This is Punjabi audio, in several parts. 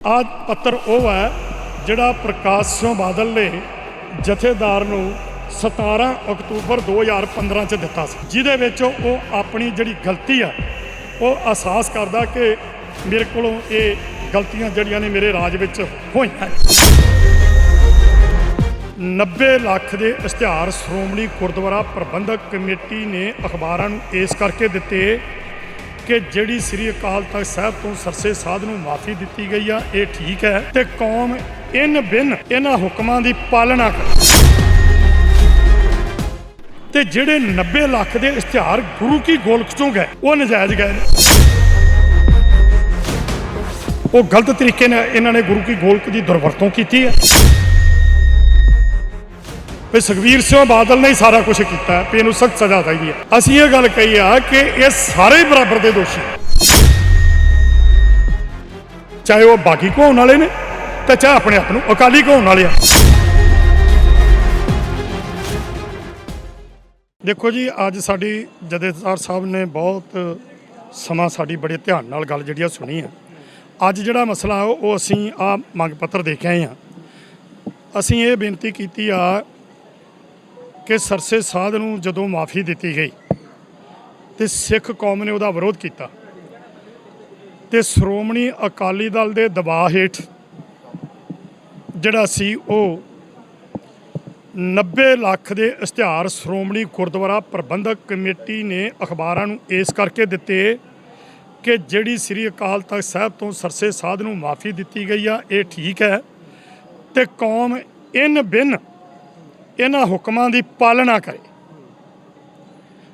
ਆ ਪੱਤਰ ਉਹ ਹੈ ਜਿਹੜਾ ਪ੍ਰਕਾਸ਼ ਸਿੰਘ ਬਾਦਲ ਨੇ ਜਥੇਦਾਰ ਨੂੰ 17 ਅਕਤੂਬਰ 2015 ਚ ਦਿੱਤਾ ਸੀ। ਜਿਹਦੇ ਵਿੱਚ ਉਹ ਆਪਣੀ ਜਿਹੜੀ ਗਲਤੀ ਆ, ਉਹ ਅਹਿਸਾਸ ਕਰਦਾ ਕਿ ਮੇਰੇ ਕੋਲੋਂ ਇਹ ਗਲਤੀਆਂ ਜਿਹੜੀਆਂ ਨੇ ਮੇਰੇ ਰਾਜ ਵਿੱਚ ਹੋਈਆਂ 90 ਲੱਖ ਦੇ ਇਸ਼ਤਿਹਾਰ ਸ਼੍ਰੋਮਣੀ ਗੁਰਦੁਆਰਾ ਪ੍ਰਬੰਧਕ ਕਮੇਟੀ ਨੇ ਅਖਬਾਰਾਂ ਨੂੰ ਇਸ ਕਰਕੇ ਦਿੱਤੇ ਕਿ ਜਿਹੜੀ ਸ੍ਰੀ ਅਕਾਲ ਤਖਤ ਸਾਹਿਬ ਤੋਂ ਸਰਸੇ ਸਾਧ ਨੂੰ ਮਾਫੀ ਦਿੱਤੀ ਗਈ ਆ, ਇਹ ਠੀਕ ਹੈ ਤੇ ਕੌਮ ਇਨ ਬਿਨ ਇਹਨਾਂ ਹੁਕਮਾਂ ਦੀ ਪਾਲਣਾ ਕਰੇ। ਤੇ ਜਿਹੜੇ 90 ਲੱਖ ਦੇ ਇਸ਼ਤਿਹਾਰ ਗੁਰੂ ਕੀ ਗੋਲਕ ਚੋਂ ਗਏ, ਉਹ ਨਜਾਇਜ਼ ਗਏ ਨੇ। ਉਹ ਗਲਤ ਤਰੀਕੇ ਨਾਲ ਇਹਨਾਂ ਨੇ ਗੁਰੂ ਕੀ ਗੋਲਕ ਦੀ ਦੁਰਵਰਤੋਂ ਕੀਤੀ ਹੈ। ਵੀ ਸੁਖਵੀਰ ਸਿੰਘ ਬਾਦਲ ਨੇ ਸਾਰਾ ਕੁਝ ਕੀਤਾ ਵੀ ਇਹਨੂੰ ਸਖਤ ਸਜ਼ਾ ਚਾਹੀਦੀ ਹੈ। ਅਸੀਂ ਇਹ ਗੱਲ ਕਹੀ ਆ ਕਿ ਇਹ ਸਾਰੇ ਹੀ ਬਰਾਬਰ ਦੇ ਦੋਸ਼ੀ ਚਾਹੇ ਉਹ ਬਾਗੀ ਕਹਾਉਣ ਵਾਲੇ ਨੇ ਤੇ ਚਾਹੇ ਆਪਣੇ ਆਪ ਨੂੰ ਅਕਾਲੀ ਕਹਾਉਣ ਵਾਲੇ ਆ। ਦੇਖੋ ਜੀ, ਅੱਜ ਸਾਡੀ ਜਥੇਦਾਰ ਸਾਹਿਬ ਨੇ ਬਹੁਤ ਸਮਾਂ ਸਾਡੀ ਬੜੇ ਧਿਆਨ ਨਾਲ ਗੱਲ ਜਿਹੜੀ ਆ ਸੁਣੀ ਆ। ਅੱਜ ਜਿਹੜਾ ਮਸਲਾ ਉਹ ਉਹ ਅਸੀਂ ਆ ਮੰਗ ਪੱਤਰ ਦੇ ਕੇ ਆਏ ਆ। ਅਸੀਂ ਇਹ ਬੇਨਤੀ ਕੀਤੀ ਆ ਕਿ ਸਰਸੇ ਸਾਧ ਨੂੰ ਜਦੋਂ ਮਾਫੀ ਦਿੱਤੀ ਗਈ ਤੇ ਸਿੱਖ ਕੌਮ ਨੇ ਉਹਦਾ ਵਿਰੋਧ ਕੀਤਾ ਤੇ ਸ਼੍ਰੋਮਣੀ ਅਕਾਲੀ ਦਲ ਦੇ ਦਬਾਅ ਹੇਠ ਜਿਹੜਾ ਸੀ ਉਹ 90 ਲੱਖ ਦੇ ਇਸ਼ਤਿਹਾਰ ਸ਼੍ਰੋਮਣੀ ਗੁਰਦੁਆਰਾ ਪ੍ਰਬੰਧਕ ਕਮੇਟੀ ਨੇ ਅਖਬਾਰਾਂ ਨੂੰ ਇਸ ਕਰਕੇ ਦਿੱਤੇ ਕਿ ਜਿਹੜੀ ਸ੍ਰੀ ਅਕਾਲ ਤਖਤ ਸਾਹਿਬ ਤੋਂ ਸਰਸੇ ਸਾਧ ਨੂੰ ਮਾਫੀ ਦਿੱਤੀ ਗਈ ਆ, ਇਹ ਠੀਕ ਹੈ ਤੇ ਕੌਮ ਇਨ ਬਿਨ ਇਹਨਾਂ ਹੁਕਮਾਂ ਦੀ ਪਾਲਣਾ ਕਰੇ।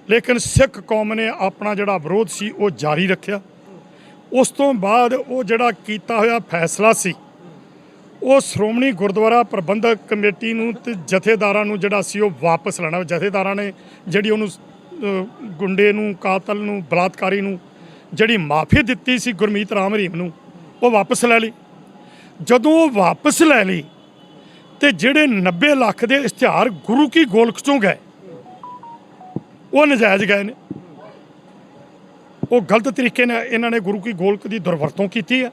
ਲੇਕਿਨ ਸਿੱਖ ਕੌਮ ਨੇ ਆਪਣਾ ਜਿਹੜਾ ਵਿਰੋਧ ਸੀ, ਉਹ ਜਾਰੀ ਰੱਖਿਆ। ਉਸ ਤੋਂ ਬਾਅਦ ਉਹ ਜਿਹੜਾ ਕੀਤਾ ਹੋਇਆ ਫੈਸਲਾ ਸੀ, ਉਹ ਸ਼੍ਰੋਮਣੀ ਗੁਰਦੁਆਰਾ ਪ੍ਰਬੰਧਕ ਕਮੇਟੀ ਨੂੰ ਤੇ ਜਥੇਦਾਰਾਂ ਨੂੰ ਜਿਹੜਾ ਸੀ, ਉਹ ਵਾਪਸ ਲੈਣਾ। ਜਥੇਦਾਰਾਂ ਨੇ ਜਿਹੜੀ ਉਹਨੂੰ ਗੁੰਡੇ ਨੂੰ, ਕਾਤਲ ਨੂੰ, ਬਲਾਤਕਾਰੀ ਨੂੰ ਜਿਹੜੀ ਮਾਫੀ ਦਿੱਤੀ ਸੀ ਗੁਰਮੀਤ ਰਾਮ ਰਹੀਮ ਨੂੰ, ਉਹ ਵਾਪਸ ਲੈ ਲਈ। ਜਦੋਂ ਉਹ ਵਾਪਸ ਲੈ ਲਈ ਤੇ ਜਿਹੜੇ 90 ਲੱਖ ਦੇ ਇਸ਼ਤਿਹਾਰ ਗੁਰੂ ਕੀ ਗੋਲਕ ਚੋਂ ਗਏ, ਉਹ ਨਜਾਇਜ਼ ਗਏ ਨੇ। ਉਹ ਗਲਤ ਤਰੀਕੇ ਨਾਲ ਇਹਨਾਂ ਨੇ ਗੁਰੂ ਕੀ ਗੋਲਕ ਦੀ ਦੁਰਵਰਤੋਂ ਕੀਤੀ ਹੈ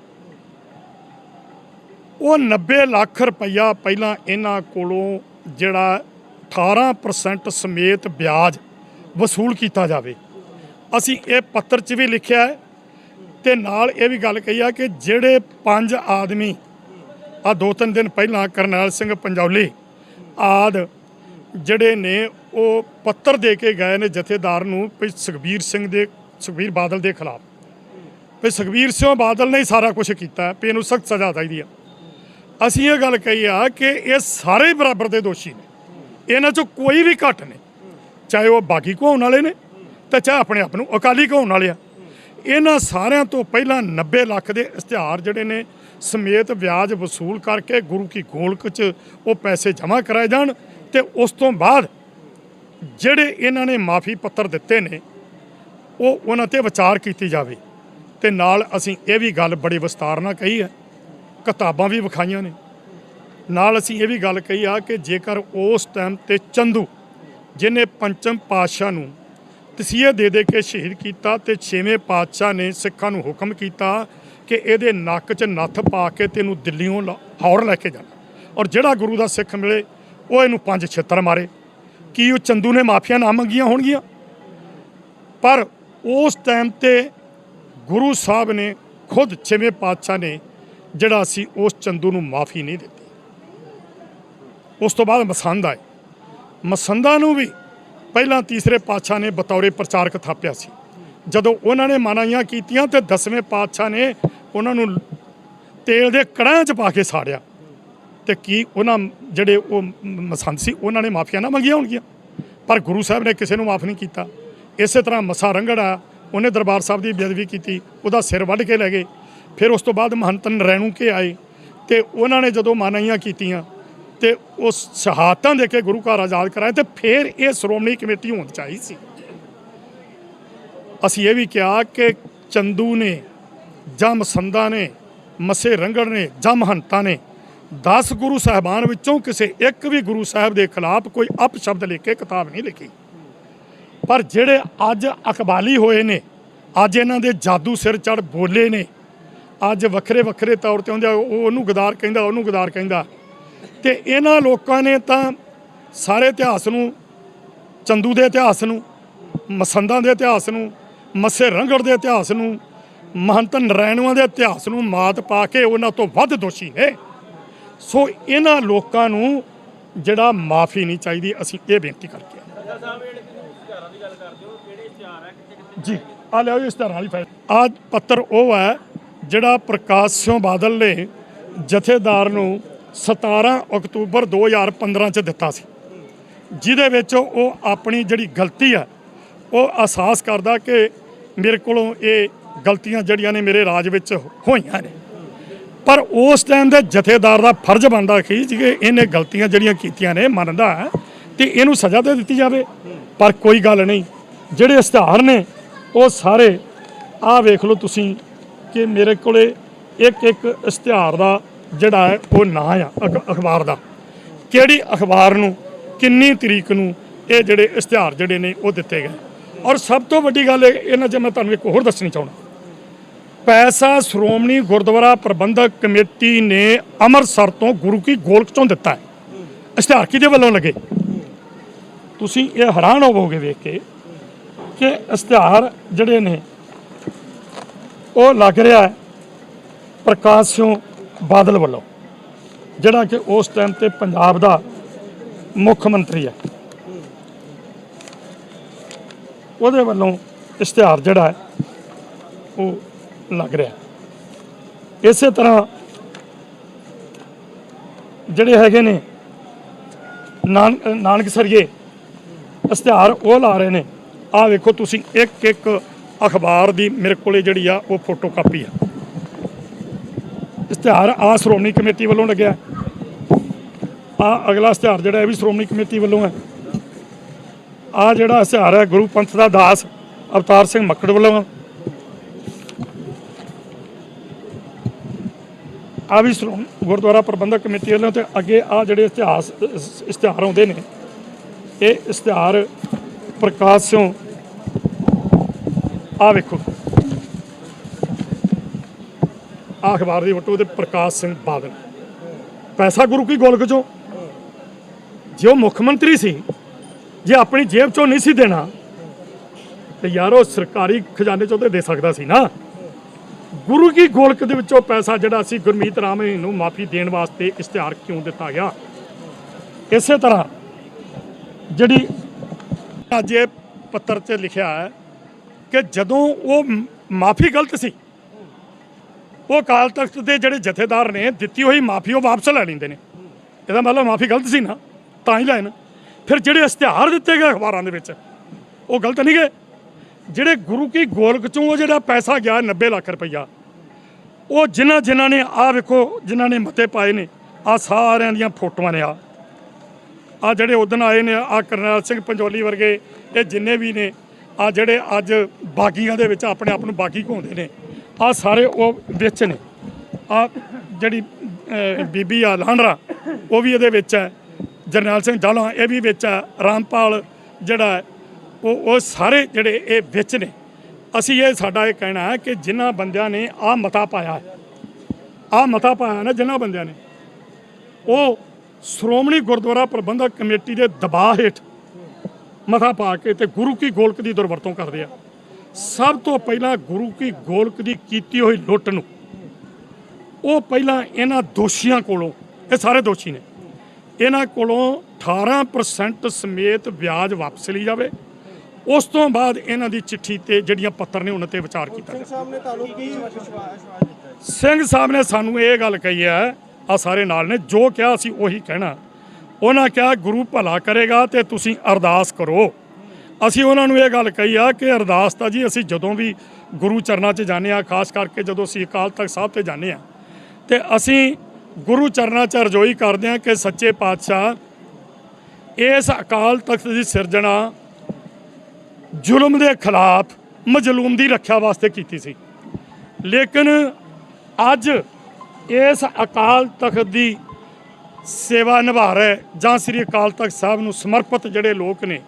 ਉਹ 90 ਲੱਖ ਰੁਪਈਆ ਪਹਿਲਾਂ ਇਹਨਾਂ ਕੋਲੋਂ ਜਿਹੜਾ 18% ਸਮੇਤ ਵਿਆਜ ਵਸੂਲ ਕੀਤਾ ਜਾਵੇ। ਅਸੀਂ ਇਹ ਪੱਤਰ 'ਚ ਵੀ ਲਿਖਿਆ ਹੈ ਤੇ ਨਾਲ ਇਹ ਵੀ ਗੱਲ ਕਹੀ ਆ ਕਿ ਜਿਹੜੇ ਪੰਜ ਆਦਮੀ ਆ ਦੋ ਤਿੰਨ ਦਿਨ ਪਹਿਲਾਂ ਕਰਨੈਲ ਸਿੰਘ ਪੰਜੌਲੀ ਆਦ ਜਿਹੜੇ ਨੇ ਉਹ ਪੱਤਰ ਦੇ ਕੇ ਗਏ ਨੇ ਜਥੇਦਾਰ ਨੂੰ ਵੀ ਸੁਖਬੀਰ ਸਿੰਘ ਦੇ, ਸੁਖਬੀਰ ਬਾਦਲ ਦੇ ਖਿਲਾਫ। ਵੀ ਸੁਖਬੀਰ ਸਿੰਘ ਬਾਦਲ ਨੇ ਹੀ ਸਾਰਾ ਕੁਝ ਕੀਤਾ ਵੀ ਇਹਨੂੰ ਸਖਤ ਸਜ਼ਾ ਚਾਹੀਦੀ ਆ। ਅਸੀਂ ਇਹ ਗੱਲ ਕਹੀ ਆ ਕਿ ਇਹ ਸਾਰੇ ਬਰਾਬਰ ਦੇ ਦੋਸ਼ੀ ਨੇ। ਇਹਨਾਂ ਚੋਂ ਕੋਈ ਵੀ ਘੱਟ ਨਹੀਂ। ਚਾਹੇ ਉਹ ਬਾਗੀ ਕਹਾਉਣ ਵਾਲੇ ਨੇ ਤੇ ਚਾਹੇ ਆਪਣੇ ਆਪ ਨੂੰ ਅਕਾਲੀ ਕਹਾਉਣ ਵਾਲੇ ਆ। ਇਹਨਾਂ ਸਾਰਿਆਂ ਤੋਂ ਪਹਿਲਾਂ 90 ਲੱਖ ਦੇ ਇਸ਼ਤਿਹਾਰ ਜਿਹੜੇ ਨੇ ਸਮੇਤ ਵਿਆਜ ਵਸੂਲ ਕਰਕੇ ਗੁਰੂ ਕੀ ਗੋਲਕ 'ਚ ਉਹ ਪੈਸੇ ਜਮ੍ਹਾਂ ਕਰਾਏ ਜਾਣ ਤੇ ਉਸ ਤੋਂ ਬਾਅਦ ਜਿਹੜੇ ਇਹਨਾਂ ਨੇ ਮਾਫੀ ਪੱਤਰ ਦਿੱਤੇ ਨੇ, ਉਹ ਉਹਨਾਂ ਤੇ ਵਿਚਾਰ ਕੀਤੀ ਜਾਵੇ। ਤੇ ਨਾਲ ਅਸੀਂ ਇਹ ਵੀ ਗੱਲ ਬੜੀ ਵਿਸਤਾਰ ਨਾਲ ਕਹੀ ਹੈ, ਕਿਤਾਬਾਂ ਵੀ ਵਿਖਾਈਆਂ ਨੇ। ਨਾਲ ਅਸੀਂ ਇਹ ਵੀ ਗੱਲ ਕਹੀ ਆ ਕਿ ਜੇਕਰ ਉਸ ਟਾਈਮ ਤੇ ਚੰਦੂ ਜਿਨੇ ਪੰਚਮ ਪਾਤਸ਼ਾਹ ਨੂੰ ਤਸੀਹੇ ਦੇ ਦੇ ਕੇ ਸ਼ਹੀਦ ਕੀਤਾ ਤੇ ਛੇਵੇਂ ਪਾਤਸ਼ਾਹ ਨੇ ਸਿੱਖਾਂ ਨੂੰ ਹੁਕਮ ਕੀਤਾ ਕਿ ਇਹਦੇ ਨੱਕ 'ਚ ਨੱਥ ਪਾ ਕੇ ਤੈਨੂੰ ਦਿੱਲੀੋਂ ਲਾਹੌਰ ਲੈ ਕੇ ਜਾਣਾ। ਔਰ ਜਿਹੜਾ ਗੁਰੂ ਦਾ ਸਿੱਖ ਮਿਲੇ, ਉਹ ਇਹਨੂੰ ਪੰਜ ਛਿੱਤਰ ਮਾਰੇ। ਕੀ ਉਹ ਚੰਦੂ ਨੇ ਮਾਫੀਆਂ ਨਾ ਮੰਗੀਆਂ ਹੋਣਗੀਆਂ? ਪਰ ਉਸ ਟਾਈਮ ਤੇ ਗੁਰੂ ਸਾਹਿਬ ਨੇ ਖੁਦ ਛੇਵੇਂ ਪਾਤਸ਼ਾਹ ਨੇ ਜਿਹੜਾ ਸੀ ਉਸ ਚੰਦੂ ਨੂੰ ਮਾਫੀ ਨਹੀਂ ਦਿੱਤੀ। ਉਸ ਤੋਂ ਬਾਅਦ ਮਸੰਦ ਆਏ। ਮਸੰਦਾਂ ਨੂੰ ਵੀ ਪਹਿਲਾਂ ਤੀਸਰੇ ਪਾਤਸ਼ਾਹ ਨੇ ਬਤੌਰੇ ਪ੍ਰਚਾਰਕ ਥਾਪਿਆ ਸੀ। ਜਦੋਂ ਉਹਨਾਂ ਨੇ ਮਨਾਈਆਂ ਕੀਤੀਆਂ ਤੇ ਦਸਵੇਂ ਪਾਤਸ਼ਾਹ ਨੇ ਉਹਨਾਂ ਨੂੰ ਤੇਲ ਦੇ ਕੜਾਂ 'ਚ ਪਾ ਕੇ ਸਾੜਿਆ। ਤੇ ਕੀ ਉਹਨਾਂ ਜਿਹੜੇ ਉਹ ਮਸੰਦ ਸੀ, ਉਹਨਾਂ ਨੇ ਮਾਫੀਆਂ ਨਾ ਮੰਗੀਆਂ ਹੋਣਗੀਆਂ। ਪਰ ਗੁਰੂ ਸਾਹਿਬ ਨੇ ਕਿਸੇ ਨੂੰ ਮਾਫ ਨਹੀਂ ਕੀਤਾ। ਇਸੇ ਤਰ੍ਹਾਂ ਮਸਾ ਰੰਗੜਾ ਉਹਨੇ ਦਰਬਾਰ ਸਾਹਿਬ ਦੀ ਬੇਅਦਬੀ ਕੀਤੀ, ਉਹਦਾ ਸਿਰ ਵੱਢ ਕੇ ਲੈ ਗਏ। ਫਿਰ ਉਸ ਤੋਂ ਬਾਅਦ ਮਹੰਤ ਨਰੈਣੂ ਕੇ ਆਏ ਤੇ ਉਹਨਾਂ ਨੇ ਜਦੋਂ ਮਾਨਾਈਆਂ ਕੀਤੀਆਂ ਤੇ ਉਸ ਸ਼ਹਾਦਤਾਂ ਦੇ ਕੇ ਗੁਰੂ ਘਰ ਆਜ਼ਾਦ ਕਰਾਏ ਤੇ ਫਿਰ ਇਹ ਸ਼੍ਰੋਮਣੀ ਕਮੇਟੀ ਹੋਣੀ ਚਾਹੀ ਸੀ। ਅਸੀਂ ਇਹ ਵੀ ਕਿਹਾ ਕਿ ਚੰਦੂ ਨੇ ਜਾਂ ਮਸੰਦਾਂ ਨੇ, ਮਸੇ ਰੰਗੜ ਨੇ ਜਾਂ ਮਹੰਤਾਂ ਨੇ 10 ਗੁਰੂ ਸਾਹਿਬਾਨ ਵਿੱਚੋਂ ਕਿਸੇ ਇੱਕ ਵੀ ਗੁਰੂ ਸਾਹਿਬ ਦੇ ਖਿਲਾਫ ਕੋਈ ਅਪ ਸ਼ਬਦ ਲਿਖ ਕੇ ਕਿਤਾਬ ਨਹੀਂ ਲਿਖੀ। ਪਰ ਜਿਹੜੇ ਅੱਜ ਅਕਬਾਲੀ ਹੋਏ ਨੇ, ਅੱਜ ਇਹਨਾਂ ਦੇ ਜਾਦੂ ਸਿਰ ਚੜ ਬੋਲੇ ਨੇ, ਅੱਜ ਵੱਖਰੇ ਵੱਖਰੇ ਤੌਰ ਤੇ ਹੁੰਦੇ ਉਹ ਉਹਨੂੰ ਗਦਾਰ ਕਹਿੰਦਾ, ਉਹਨੂੰ ਗਦਾਰ ਕਹਿੰਦਾ, ਤੇ ਇਹਨਾਂ ਲੋਕਾਂ ਨੇ ਤਾਂ ਸਾਰੇ ਇਤਿਹਾਸ ਨੂੰ, ਚੰਦੂ ਦੇ ਇਤਿਹਾਸ ਨੂੰ, ਮਸੰਦਾਂ ਦੇ ਇਤਿਹਾਸ ਨੂੰ, ਮੱਸੇ ਰੰਗੜ ਦੇ ਇਤਿਹਾਸ ਨੂੰ ਮਹੰਤ ਨਰੈਣੂਆਂ ਦੇ ਇਤਿਹਾਸ ਨੂੰ ਮਾਤ ਪਾ ਕੇ ਉਹਨਾਂ ਤੋਂ ਵੱਧ ਦੋਸ਼ੀ ਨੇ। ਸੋ ਇਹਨਾਂ ਲੋਕਾਂ ਨੂੰ ਜਿਹੜਾ ਮਾਫੀ ਨਹੀਂ ਚਾਹੀਦੀ ਅਸੀਂ ਇਹ ਬੇਨਤੀ ਕਰਕੇ ਜੀ ਆ ਲਿਓ ਇਸ ਤਰ੍ਹਾਂ ਵਾਲੀ ਫਾਈਲ ਆ ਪੱਤਰ ਉਹ ਹੈ ਜਿਹੜਾ ਪ੍ਰਕਾਸ਼ ਸਿੰਘ ਬਾਦਲ ਨੇ ਜਥੇਦਾਰ ਨੂੰ 17 ਅਕਤੂਬਰ 2015 ਚ ਦਿੱਤਾ ਸੀ। ਜਿਹਦੇ ਵਿੱਚ ਉਹ ਆਪਣੀ ਜਿਹੜੀ ਗਲਤੀ ਹੈ ਉਹ ਅਹਿਸਾਸ ਕਰਦਾ ਕਿ ਮੇਰੇ ਕੋਲੋਂ ਇਹ ਗਲਤੀਆਂ ਜਿਹੜੀਆਂ ਨੇ ਮੇਰੇ ਰਾਜ ਵਿੱਚ ਹੋਈਆਂ ਨੇ। ਪਰ ਉਸ ਟਾਈਮ ਦੇ ਜਥੇਦਾਰ ਦਾ ਫਰਜ਼ ਬਣਦਾ ਸੀ ਕਿ ਇਹਨੇ ਗਲਤੀਆਂ ਜਿਹੜੀਆਂ ਕੀਤੀਆਂ ਨੇ ਮੰਨਦਾ ਹੈ ਤੇ ਇਹਨੂੰ ਸਜ਼ਾ ਦੇ ਦਿੱਤੀ ਜਾਵੇ। ਪਰ ਕੋਈ ਗੱਲ ਨਹੀਂ, ਜਿਹੜੇ ਇਸ਼ਤਿਹਾਰ ਨੇ, ਉਹ ਸਾਰੇ, ਆਹ ਵੇਖ ਲਓ ਤੁਸੀਂ ਕਿ ਮੇਰੇ ਕੋਲੇ ਇੱਕ ਇੱਕ ਇਸ਼ਤਿਹਾਰ ਦਾ ਜਿਹੜਾ ਹੈ, ਉਹ ਨਾਂ ਆ ਅਖਬਾਰ ਦਾ। ਕਿਹੜੀ ਅਖਬਾਰ ਨੂੰ, ਕਿੰਨੀ ਤਰੀਕ ਨੂੰ ਇਹ ਜਿਹੜੇ ਇਸ਼ਤਿਹਾਰ ਜਿਹੜੇ ਨੇ, ਉਹ ਦਿੱਤੇ ਗਏ। ਔਰ ਸਭ ਤੋਂ ਵੱਡੀ ਗੱਲ ਇਹਨਾਂ 'ਚ ਮੈਂ ਤੁਹਾਨੂੰ ਇੱਕ ਹੋਰ ਦੱਸਣੀ ਚਾਹੁੰਦਾ। ਪੈਸਾ ਸ਼੍ਰੋਮਣੀ ਗੁਰਦੁਆਰਾ ਪ੍ਰਬੰਧਕ ਕਮੇਟੀ ਨੇ ਅੰਮ੍ਰਿਤਸਰ ਤੋਂ ਗੁਰੂ ਕੀ ਗੋਲਕ ਚੋਂ ਦਿੱਤਾ ਹੈ। ਇਸ਼ਤਿਹਾਰ ਕਿਹਦੇ ਵੱਲੋਂ ਲੱਗੇ। ਤੁਸੀਂ ਇਹ ਹੈਰਾਨ ਹੋਵੋਗੇ ਵੇਖ ਕੇ ਕਿ ਇਸ਼ਤਿਹਾਰ ਜਿਹੜੇ ਨੇ, ਉਹ ਲੱਗ ਰਿਹਾ ਹੈ ਪ੍ਰਕਾਸ਼ ਸਿੰਘ ਬਾਦਲ ਵੱਲੋਂ, ਜਿਹੜਾ ਕਿ ਉਸ ਟਾਈਮ ਤੇ ਪੰਜਾਬ ਦਾ ਮੁੱਖ ਮੰਤਰੀ ਹੈ। ਉਹਦੇ ਵੱਲੋਂ ਇਸ਼ਤਿਹਾਰ ਜਿਹੜਾ ਹੈ, ਉਹ ਲੱਗ ਰਿਹਾ। ਇਸੇ ਤਰ੍ਹਾਂ ਜਿਹੜੇ ਹੈਗੇ ਨੇ ਨਾਨਕ ਸਰੀਏ, ਇਸ਼ਤਿਹਾਰ ਉਹ ਲਾ ਰਹੇ ਨੇ। ਆਹ ਵੇਖੋ ਤੁਸੀਂ ਇੱਕ ਇੱਕ ਅਖਬਾਰ ਦੀ ਮੇਰੇ ਕੋਲੇ ਜਿਹੜੀ ਆ, ਉਹ ਫੋਟੋ ਕਾਪੀ ਆ। ਇਸ਼ਤਿਹਾਰ ਆ ਸ਼੍ਰੋਮਣੀ ਕਮੇਟੀ ਵੱਲੋਂ ਲੱਗਿਆ। ਆ ਅਗਲਾ ਇਸ਼ਤਿਹਾਰ ਜਿਹੜਾ ਇਹ ਵੀ ਸ਼੍ਰੋਮਣੀ ਕਮੇਟੀ ਵੱਲੋਂ ਹੈ। ਆ ਜਿਹੜਾ ਇਸ਼ਤਿਹਾਰ ਹੈ ਗੁਰੂ ਪੰਥ ਦਾ ਦਾਸ ਅਵਤਾਰ ਸਿੰਘ ਮੱਕੜ ਵੱਲੋਂ। ਆ ਵੀ ਸ਼੍ਰੋਮਣੀ ਗੁਰਦੁਆਰਾ ਪ੍ਰਬੰਧਕ ਕਮੇਟੀ ਵੱਲੋਂ ਤੇ ਅੱਗੇ ਆ ਜਿਹੜੇ ਇਤਿਹਾਸ ਇਸ਼ਤਿਹਾਰ ਆਉਂਦੇ ਨੇ, ਇਹ ਇਸ਼ਤਿਹਾਰ ਪ੍ਰਕਾਸ਼ ਸਿੰਘ ਆ ਵੇਖੋ। ਆਹ ਅਖਬਾਰ ਦੀ ਫੋਟੋ ਤੇ ਪ੍ਰਕਾਸ਼ ਸਿੰਘ ਬਾਦਲ। ਪੈਸਾ ਗੁਰੂ ਕੀ ਗੋਲਕ ਚੋਂ? ਜੇ ਉਹ ਮੁੱਖ ਮੰਤਰੀ ਸੀ, ਜੇ ਆਪਣੀ ਜੇਬ ਚੋਂ ਨਹੀਂ ਸੀ ਦੇਣਾ, ਤੇ ਯਾਰ ਉਹ ਸਰਕਾਰੀ ਖਜ਼ਾਨੇ ਚੋਂ ਤੇ ਦੇ ਸਕਦਾ ਸੀ ਨਾ। ਗੁਰੂ ਕੀ ਗੋਲਕ ਦੇ ਵਿੱਚੋਂ ਪੈਸਾ ਜਿਹੜਾ ਸੀ ਗੁਰਮੀਤ ਰਾਮ ਨੂੰ ਮਾਫੀ ਦੇਣ ਵਾਸਤੇ ਇਸ਼ਤਿਹਾਰ ਕਿਉਂ ਦਿੱਤਾ ਗਿਆ? ਇਸੇ ਤਰ੍ਹਾਂ ਜਿਹੜੀ ਅੱਜ ਇਹ ਪੱਤਰ 'ਚ ਲਿਖਿਆ ਹੈ ਕਿ ਜਦੋਂ ਉਹ ਮਾਫੀ ਗਲਤ ਸੀ, ਉਹ ਅਕਾਲ ਤਖਤ ਦੇ ਜਿਹੜੇ ਜਥੇਦਾਰ ਨੇ ਦਿੱਤੀ ਹੋਈ ਮਾਫੀ ਉਹ ਵਾਪਸ ਲੈ ਲੈਂਦੇ ਨੇ। ਇਹਦਾ ਮਤਲਬ ਮਾਫੀ ਗਲਤ ਸੀ ਨਾ, ਤਾਂ ਹੀ ਲੈਣ ਫਿਰ ਜਿਹੜੇ ਇਸ਼ਤਿਹਾਰ ਦਿੱਤੇ ਗਏ ਅਖਬਾਰਾਂ ਦੇ ਵਿੱਚ, ਉਹ ਗਲਤ ਨਹੀਂ ਗਏ। ਜਿਹੜੇ ਗੁਰੂ ਕੀ ਗੋਲਕ ਚੋਂ ਉਹ ਜਿਹੜਾ ਪੈਸਾ ਗਿਆ 90 ਲੱਖ ਰੁਪਈਆ, ਉਹ ਜਿਨ੍ਹਾਂ ਜਿਨ੍ਹਾਂ ਨੇ ਆ ਵੇਖੋ ਜਿਨ੍ਹਾਂ ਨੇ ਮਤੇ ਪਾਏ ਨੇ ਆ ਸਾਰਿਆਂ ਦੀਆਂ ਫੋਟੋਆਂ ਨੇ ਆ ਆ ਜਿਹੜੇ ਉਦਣ ਆਏ ਨੇ ਆ ਕਰਨੈਲ ਸਿੰਘ ਪੰਜੋਲੀ ਵਰਗੇ, ਇਹ ਜਿੰਨੇ ਵੀ ਨੇ ਆ ਜਿਹੜੇ ਅੱਜ ਬਾਗੀਆਂ ਦੇ ਵਿੱਚ ਆਪਣੇ ਆਪ ਨੂੰ ਬਾਗੀ ਘਾਉਂਦੇ ਨੇ ਆ ਸਾਰੇ ਉਹ ਵਿੱਚ ਨੇ। ਆ ਜਿਹੜੀ ਬੀਬੀ ਆ ਲਾਂਡਰਾ ਉਹ ਵੀ ਇਹਦੇ ਵਿੱਚ ਹੈ, ਜਰਨੈਲ ਸਿੰਘ ਢਾਲਾ ਇਹ ਵੀ ਵਿੱਚ ਹੈ, ਰਾਮਪਾਲ ਜਿਹੜਾ ਉਹ ਉਹ ਸਾਰੇ ਜਿਹੜੇ ਇਹ ਵਿੱਚ ਨੇ, ਅਸੀਂ ਇਹ ਸਾਡਾ ਇਹ ਕਹਿਣਾ ਹੈ ਕਿ ਜਿਨ੍ਹਾਂ ਬੰਦਿਆਂ ਨੇ ਆ ਮਤਾ ਪਾਇਆ ਹੈ, ਆ ਮਤਾ ਪਾਇਆ ਨਾ ਜਿਨ੍ਹਾਂ ਬੰਦਿਆਂ ਨੇ, ਉਹ ਸ਼੍ਰੋਮਣੀ ਗੁਰਦੁਆਰਾ ਪ੍ਰਬੰਧਕ ਕਮੇਟੀ ਦੇ ਦਬਾਅ ਹੇਠ ਮਤਾ ਪਾ ਕੇ ਤੇ ਗੁਰੂ ਕੀ ਗੋਲਕ ਦੀ ਦੁਰਵਰਤੋਂ ਕਰਦੇ ਆ। ਸਭ ਤੋਂ ਪਹਿਲਾਂ ਗੁਰੂ ਕੀ ਗੋਲਕ ਦੀ ਕੀਤੀ ਹੋਈ ਲੁੱਟ ਨੂੰ, ਉਹ ਪਹਿਲਾਂ ਇਹਨਾਂ ਦੋਸ਼ੀਆਂ ਕੋਲੋਂ, ਇਹ ਸਾਰੇ ਦੋਸ਼ੀ ਨੇ, ਇਹਨਾਂ ਕੋਲੋਂ 18% ਸਮੇਤ ਵਿਆਜ ਵਾਪਸ ਲਈ ਜਾਵੇ ਉਸ ਤੋਂ ਬਾਅਦ ਇਹਨਾਂ ਦੀ ਚਿੱਠੀ ਤੇ ਜਿਹੜੀਆਂ ਪੱਤਰ ਨੇ ਉਹਨਾਂ ਤੇ ਵਿਚਾਰ ਕੀਤਾ ਜਾਵੇ ਸਾਹਿਬ ਨੇ ਤੁਹਾਨੂੰ ਕੀ ਵਿਸ਼ਵਾਸ ਦਿੱਤਾ ਹੈ ਸਿੰਘ ਸਾਹਿਬ ਨੇ ਸਾਨੂੰ ਇਹ ਗੱਲ ਕਹੀ ਹੈ ਆ ਸਾਰੇ ਨਾਲ ਨੇ ਜੋ ਕਿਹਾ ਅਸੀਂ ਉਹੀ ਕਹਿਣਾ। ਉਹਨਾਂ ਕਿਹਾ ਗੁਰੂ ਭਲਾ ਕਰੇਗਾ ਤੇ ਤੁਸੀਂ ਅਰਦਾਸ ਕਰੋ। ਅਸੀਂ ਉਹਨਾਂ ਨੂੰ ਇਹ ਗੱਲ ਕਹੀ ਆ ਕਿ ਅਰਦਾਸ ਤਾਂ ਜੀ ਅਸੀਂ ਜਦੋਂ ਵੀ ਗੁਰੂ ਚਰਨਾਂ 'ਚ ਜਾਂਦੇ ਆ ਖਾਸ ਕਰਕੇ ਜਦੋਂ ਅਸੀਂ ਅਕਾਲ ਤਖਤ ਸਾਹਿਬ ਤੇ ਜਾਂਦੇ ਆ ਤੇ ਅਸੀਂ ਗੁਰੂ ਚਰਨਾਂ 'ਚ ਅਰਜ਼ੋਈ ਕਰਦੇ ਆ ਕਿ ਸੱਚੇ ਪਾਤਸ਼ਾਹ ਇਸ ਅਕਾਲ ਤਖਤ ਦੀ ਸਿਰਜਣਾ ਜ਼ੁਲਮ ਦੇ ਖਿਲਾਫ ਮਜ਼ਲੂਮ ਦੀ ਰੱਖਿਆ ਵਾਸਤੇ ਕੀਤੀ ਸੀ। ਲੇਕਿਨ ਅੱਜ ਇਸ ਅਕਾਲ ਤਖਤ ਦੀ ਸੇਵਾ ਨਿਭਾ ਰਹੇ ਜਾਂ ਸ੍ਰੀ ਅਕਾਲ ਤਖਤ ਸਾਹਿਬ ਨੂੰ ਸਮਰਪਿਤ ਜਿਹੜੇ ਲੋਕ ਨੇ,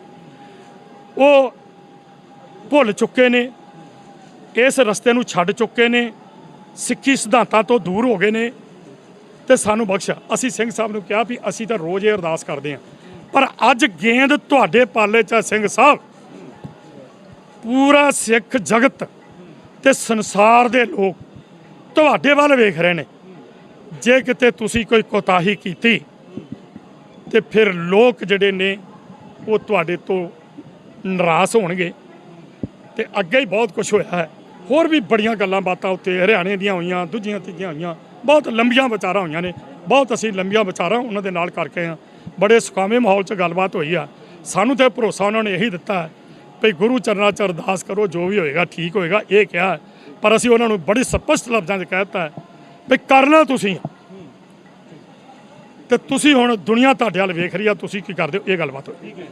ਉਹ ਭੁੱਲ ਚੁੱਕੇ ਨੇ, ਇਸ ਰਸਤੇ ਨੂੰ ਛੱਡ ਚੁੱਕੇ ਨੇ, ਸਿੱਖੀ ਸਿਧਾਂਤਾਂ ਤੋਂ ਦੂਰ ਹੋ ਗਏ ਨੇ ਤੇ ਸਾਨੂੰ ਬਖਸ਼। ਅਸੀਂ ਸਿੰਘ ਸਾਹਿਬ ਨੂੰ ਕਿਹਾ ਵੀ ਅਸੀਂ ਤਾਂ ਰੋਜ਼ ਇਹ ਅਰਦਾਸ ਕਰਦੇ ਹਾਂ। ਪਰ ਅੱਜ ਗੇਂਦ ਤੁਹਾਡੇ ਪਾਲੇ 'ਚ ਹੈ ਸਿੰਘ ਸਾਹਿਬ। ਪੂਰਾ ਸਿੱਖ ਜਗਤ ਤੇ ਸੰਸਾਰ ਦੇ ਲੋਕ ਤੁਹਾਡੇ ਵੱਲ ਵੇਖ ਰਹੇ ਨੇ। ਜੇ ਕਿਤੇ ਤੁਸੀਂ ਕੋਈ ਕੋਤਾਹੀ ਕੀਤੀ ਤੇ ਫਿਰ ਲੋਕ ਜਿਹੜੇ ਨੇ ਉਹ ਤੁਹਾਡੇ ਤੋਂ ਨਾਰਾਜ਼ ਹੋਣਗੇ ਤੇ ਅੱਗੇ ਹੀ ਬਹੁਤ ਕੁਝ ਹੋਇਆ ਹੈ। ਹੋਰ ਵੀ ਬੜੀਆਂ ਗੱਲਾਂ ਬਾਤਾਂ ਉੱਤੇ ਹਰਿਆਣੇ ਦੀਆਂ ਹੋਈਆਂ, ਦੂਜੀਆਂ, ਤੀਜੀਆਂ ਹੋਈਆਂ, ਬਹੁਤ ਲੰਬੀਆਂ ਵਿਚਾਰਾਂ ਹੋਈਆਂ ਨੇ, ਬਹੁਤ ਅਸੀਂ ਲੰਬੀਆਂ ਵਿਚਾਰਾਂ ਉਹਨਾਂ ਦੇ ਨਾਲ ਕਰਕੇ ਆ ਬੜੇ ਸੁਕਾਵੇਂ ਮਾਹੌਲ 'ਚ ਗੱਲਬਾਤ ਹੋਈ ਆ। ਸਾਨੂੰ ਤੇ ਭਰੋਸਾ ਉਹਨਾਂ ਨੇ ਇਹੀ ਦਿੱਤਾ ਹੈ ਵੀ ਗੁਰੂ ਚਰਨਾਂ 'ਚ ਅਰਦਾਸ ਕਰੋ, ਜੋ ਵੀ ਹੋਏਗਾ ਠੀਕ ਹੋਏਗਾ, ਇਹ ਕਿਹਾ ਪਰ ਅਸੀਂ ਉਹਨਾਂ ਨੂੰ ਬੜੀ ਸਪਸ਼ਟ ਲਫ਼ਜ਼ਾਂ 'ਚ ਕਹਿ ਦਿੱਤਾ ਹੈ ਵੀ ਕਰਨਾ ਤੁਸੀਂ ਆ। ਤੇ ਤੁਸੀਂ ਹੁਣ ਦੁਨੀਆ ਤੁਹਾਡੇ ਵੱਲ ਵੇਖ ਰਹੀ ਆ, ਤੁਸੀਂ ਕੀ ਕਰਦੇ ਹੋ? ਇਹ ਗੱਲਬਾਤ ਹੋਈ।